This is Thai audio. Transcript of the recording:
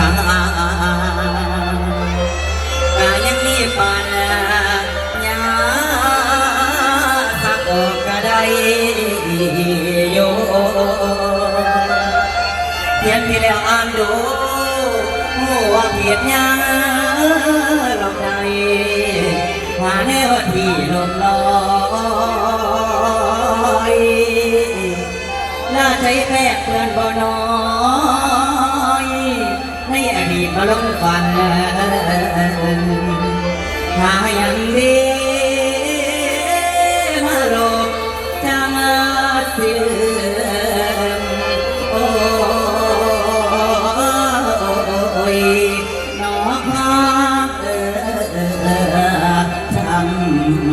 กายังมีปัญญาสักออกก็ได้โยเพียนที่แล้วอ่านดูหัวเพียรยังลอกใดหาแนวที่ลมลอยน่าใจแพกเพื่อนบ่น้อยใน อดีตมาลงฝันถ้ายังดีมาโลกจะมาเสื่อมโอ้ยน้องพาเออทำ